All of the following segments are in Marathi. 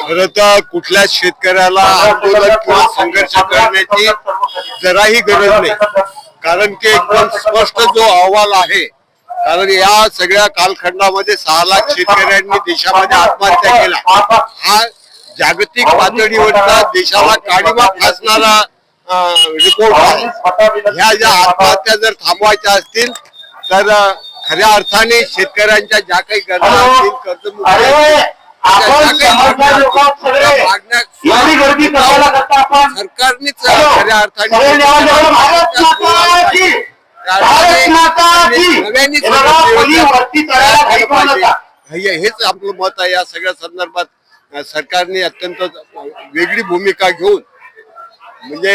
खरं तर कुठल्या शेतकऱ्याला आंदोलन किंवा संघर्ष करण्याची जराही गरज नाही. कारण की एकदम स्पष्ट जो अहवाल आहे कारण या सगळ्या कालखंडामध्ये सहा लाख शेतकऱ्यांनी देशामध्ये आत्महत्या केल्या हा जागतिक पातळीवरचा देशाला काळीमा फासणारा रिपोर्ट आहे. ह्या ज्या आत्महत्या जर थांबवायच्या असतील तर खऱ्या अर्थाने शेतकऱ्यांच्या ज्या काही गरजा असतील सरकारनेच खऱ्या अर्थाने हेच आपलं मत आहे. या सगळ्या संदर्भात सरकारने अत्यंत वेगळी भूमिका घेऊन म्हणजे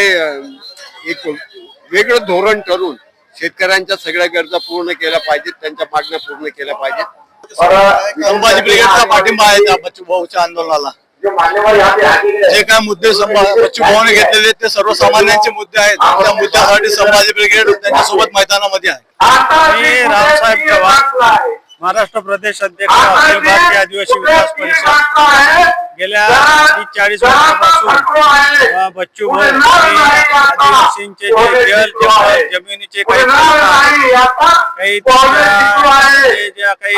एक वेगळं धोरण ठरवून शेतकऱ्यांच्या सगळ्या गरजा पूर्ण केल्या पाहिजेत त्यांच्या मागण्या पूर्ण केल्या पाहिजेत. संभाजी ब्रिगेडचा पाठिंबा आहे त्या बच्चू भाऊच्या आंदोलनाला? जे काय मुद्दे बच्चू भाऊने घेतलेले ते सर्वसामान्यांचे मुद्दे आहेत. त्या मुद्द्यासाठी संभाजी ब्रिगेड त्यांच्यासोबत मैदानामध्ये आहे. मी रावसाहेब चव्हाण महाराष्ट्र प्रदेश अध्यक्ष अखिल भारतीय आदिवासी विकास परिषद. गेल्या तीस चाळीस वर्षापासून बच्चू भाऊ आदिवासींचे जे जमिनीचे काही काही ज्या काही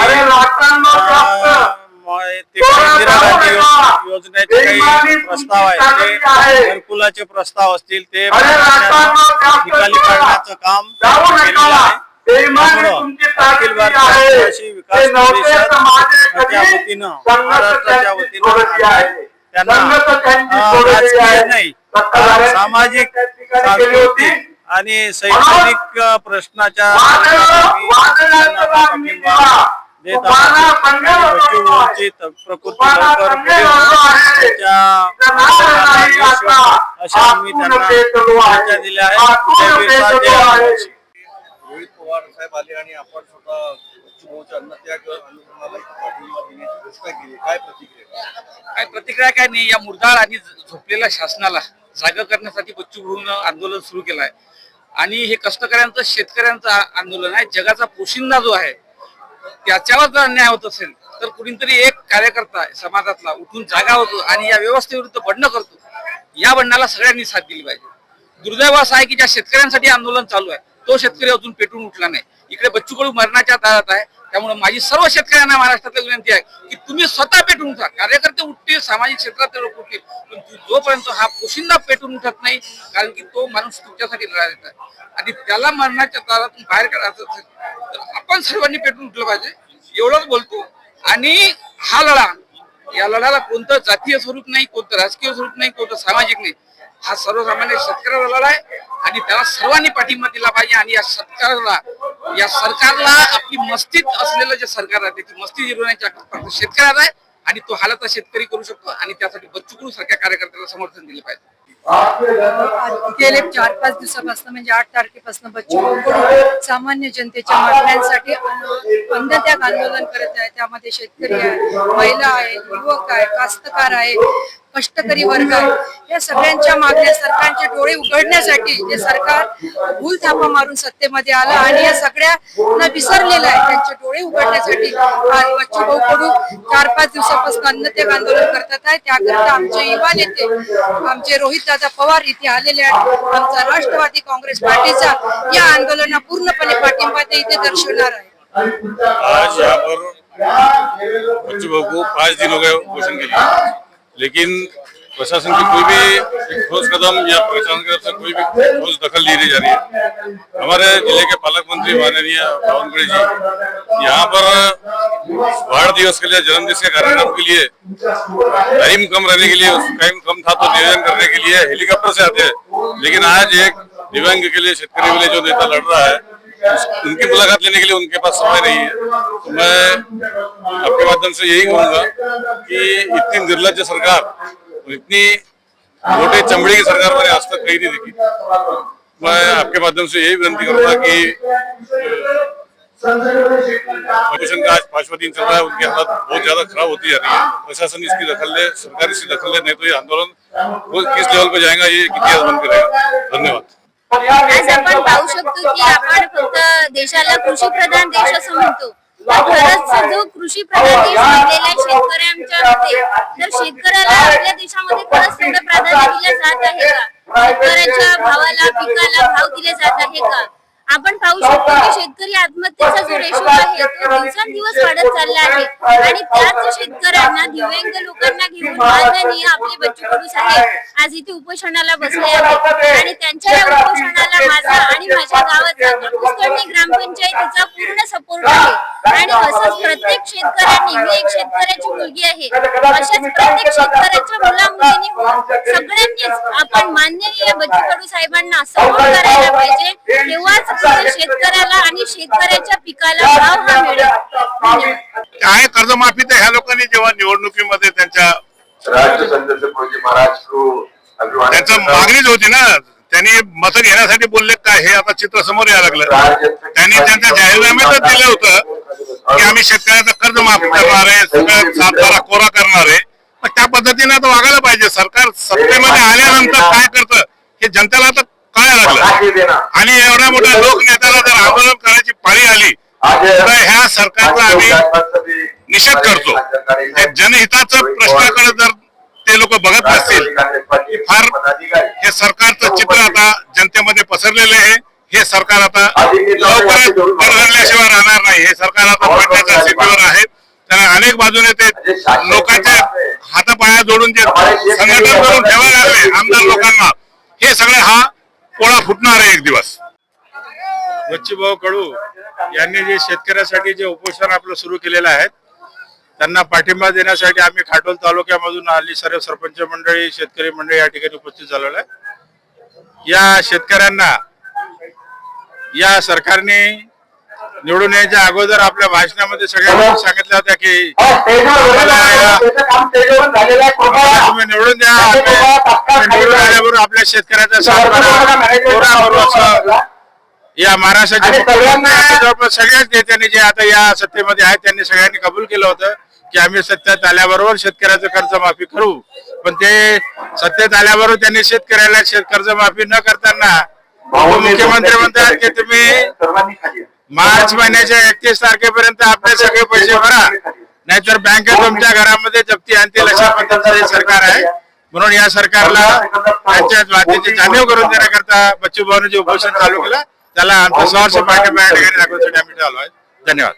इंदिरा गांधी योज- योजनेचे काही प्रस्ताव आहेत ते घरकुलाचे प्रस्ताव असतील ते निकाली काढण्याचं काम केलेलं आहे. सामाजिक सांस्कृतिक आणि शैक्षणिक प्रश्नाच्या त- प्रकृती अशा आम्ही त्यांना दिल्या आहेत. आले आणि आपण स्वतः बच्चू अन्नत्याग आंदोलनाला पाठिंबा देण्याची घोषणा केली. काय प्रतिक्रिया? काय प्रतिक्रिया काय नाही. या मुर्दाळ आणि झोपलेल्या शासनाला जागा करण्यासाठी बच्चू आंदोलन सुरू केलं आहे आणि हे कष्टकऱ्यांचं शेतकऱ्यांचं आंदोलन आहे. जगाचा पोशिंदा जो आहे त्याच्यावर जर अन्याय होत असेल तर कुणीतरी एक कार्यकर्ता समाजातला उठून जागा होतो आणि या व्यवस्थेविरुद्ध बंड करतो. या बंडाला सगळ्यांनी साथ दिली पाहिजे. दुर्दैव असं आहे की ज्या शेतकऱ्यांसाठी आंदोलन चालू आहे तो शेतकरी अजून पेटून उठला नाही. इकडे बच्चू कडू मरणाच्या दारात आहे. त्यामुळे माझी सर्व शेतकऱ्यांना महाराष्ट्रातली विनंती आहे की तुम्ही स्वतः पेटून उठा. कार्यकर्ते उठतील सामाजिक क्षेत्रातले लोक उठतील पण जोपर्यंत हा पोशिंदा पेटून उठत नाही कारण की तो माणूस तुमच्यासाठी लढा देत आहे. आणि त्याला मरणाच्या दारातून बाहेर काढायचं असेल तर आपण सर्वांनी पेटून उठलं पाहिजे. एवढंच बोलतो. आणि हा लढा या लढ्याला कोणतं जातीय स्वरूप नाही कोणतं राजकीय स्वरूप नाही कोणतं सामाजिक नाही हा सर्वसामान्य शेतकऱ्याला लढा आहे आणि त्याला सर्वांनी पाठिंबा दिला पाहिजे आणि या सरकारला या सरकारला आपली मस्तीत असलेलं जे सरकार आहे त्याची मस्ती जिरवण्याची शेतकऱ्याला आहे आणि तो हालाचा शेतकरी करू शकतो आणि त्यासाठी बच्चू सारख्या कार्यकर्त्याला समर्थन दिलं पाहिजे. गेले चार पाच दिवसापासून म्हणजे आठ तारखेपासून बच्चू कडू सामान्य जनतेच्या मागण्यांसाठी अन्नत्याग आंदोलन करत आहे. त्यामध्ये शेतकरी आहे महिला आहे युवक आहे कास्तकार आहे कष्टकरी वर्ग आहे या सगळ्यांच्या मागण्या सरकारचे डोळे उघडण्यासाठी जे सरकार भूल थापा मारून सत्तेमध्ये आलं आणि या सगळ्यांना विसरलेलं आहे त्यांचे डोळे उघडण्यासाठी आज बच्चूभाऊ कडू चार पाच दिवसापासून अन्नत्याग आंदोलन करतात आहे. त्याकरता आमचे युवा नेते आमचे रोहित दादा पवार इथे आलेले आहेत. आमचा राष्ट्रवादी काँग्रेस पार्टीचा या आंदोलनाला पूर्णपणे पाठिंबा ते इथे दर्शवणार आहे. आज यहाँ पर बच्चू को पाँच दिन हो घोषण के लिए लेकिन प्रशासन की कोई भी ठोस कदम या प्रशासन की तरफ़ से कोई भी ठोस दखल नहीं जा रही है। हमारे ज़िले के पालक मंत्री माननीय बावनकुड़े जी, यहाँ पर बाढ़ दिवस के लिए जन्मदिन के कार्यक्रम के लिए, टाइम कम रहने के लिए टाइम कम था तो नियोजन करने के लिए हेलीकॉप्टर से आते हैं। लेकिन आज एक दिव्यांग के लिए, शेतकरी के लिए जो नेता लड़ रहा है उनकी मुलाकात लेने के लिए उनके पास समय नहीं है। तो मैं आपके माध्यम से यही कहूँगा कि इतनी निर्लज सरकार इतनी मोटे चमड़े की सरकार मैंने आज तक कहीं नहीं देखी। मैं आपके माध्यम से यही विनती करूँगा कि प्रदूषण का आज पांचवा दिन चल रहा है, उनकी हालत बहुत ज़्यादा खराब होती जा रही है। प्रशासन इसकी दखल ले, सरकार इसकी दखल ले, नहीं तो ये आंदोलन किस लेवल पे जाएगा, ये इतिहास बन करेगा? धन्यवाद। आज आपण पाहू शकतो की आपण फक्त देशाला कृषी प्रधान देश असं म्हणतो. खरंच जो कृषी प्रधान देश बनलेला आहे शेतकऱ्यांच्या मध्ये तर शेतकऱ्याला आपल्या देशामध्ये खरंच तेवढं प्राधान्य दिलं जात आहे का? शेतकऱ्याच्या भावाला पिकाला भाव दिले जात आहे का? आपण पाहू शकतो की शेतकरी आत्महत्येचा जो रेशो आहे तो दिवसेंदिवस वाढत चालला आहे. आणि त्याच शेतकऱ्यांना दिव्यांग लोकांना घेऊन माननीय आपले बच्चू कडू साहेब आज इथे उपोषणाला बसले आहेत. आणि त्यांच्या या उपोषणाला माझा आणि माझ्या गावाचा ग्रामपंचायतीचा पूर्ण सपोर्ट आहे. आणि असंच प्रत्येक शेतकऱ्यांनी मी एक शेतकऱ्याची मुलगी आहे. अशाच प्रत्येक शेतकऱ्याच्या मुला मुलींनी होऊन सगळ्यांनीच आपण माननीय बच्चू कडू साहेबांना सपोर्ट करायला पाहिजे. तेव्हाच शेतकऱ्याला आणि शेतकऱ्याच्या पिकाला भाव हा मिळेल. काय कर्जमाफी तर ह्या लोकांनी जेव्हा निवडणुकीमध्ये त्यांच्या त्यांचं. मागणीच होती ना. त्यांनी मतं घेण्यासाठी बोलले काय हे आता चित्र समोर यायला लागलं. त्यांनी त्यांच्या जाहीरनाम्यातच दिलं होतं की आम्ही शेतकऱ्याचं कर्ज माफ करणार आहे सगळं सातबारा कोरा करणार आहे. त्या पद्धतीने आता वागायला पाहिजे. सरकार सत्तेमध्ये आल्यानंतर काय करतं? हे जनतेला आता कळायला लागलं आणि एवढ्या मोठ्या लोकनेत्याला जर आंदोलन करायची पाळी आली तर ह्या सरकारचा आम्ही निषेध करतो हे जनहिताचं प्रश्नाकडे जर ते लोक बघत नसतील फार हे सरकारचं चित्र आता जनतेमध्ये पसरलेलं आहे हे सरकार आता लवकरच बदलल्याशिवाय राहणार नाही हे सरकार आता पडण्याच्या स्थितीवर आहे त्याला अनेक बाजूने ते लोकांच्या हातापाया जोडून जे संघटन करून ठेवायला लागले आमदार लोकांना हे सगळे हा पोळा फुटणार आहे एक दिवस. बच्चूभाऊ कडू यांनी जे शेतकऱ्यासाठी जे उपोषण आपलं सुरू केलेलं आहे त्यांना पाठिंबा देण्यासाठी आम्ही खाटोल तालुक्यामधून आली सर्व सरपंच मंडळी शेतकरी मंडळी या ठिकाणी उपस्थित झालेलो आहे. या शेतकऱ्यांना या सरकारने निवडून यायच्या अगोदर आपल्या भाषणामध्ये सगळ्यांनी सांगितलं होतं की निवडून द्या. निवडून आल्याबरोबर आपल्या शेतकऱ्याचा या महाराष्ट्राचे आणि सगळ्यांना- मुख्यमंत्री जवळपास सगळ्याच नेत्यांनी जे आता या सत्तेमध्ये आहेत त्यांनी सगळ्यांनी कबूल केलं होतं की आम्ही सत्तेत आल्याबरोबर शेतकऱ्याचं कर्जमाफी करू. पण ते सत्तेत आल्याबरोबर त्यांनी शेतकऱ्याला शेत कर्जमाफी न करताना मुख्यमंत्री म्हणतात की तुम्ही. मार्च महिन्याच्या एकतीस तारखेपर्यंत आपले सगळे पैसे भरा. नाहीतर बँकेत तुमच्या घरामध्ये जप्ती आणतील अशा पद्धतीचं सरकार आहे. म्हणून या सरकारला त्यांच्या बाबतीची जाणीव करून देण्याकरता बच्चू भाऊने जे उपोषण चालू केलं. त्याला आमचा सहर्ष पाठिंबा या ठिकाणी दाखवण्यासाठी आम्ही आलो आहे धन्यवाद.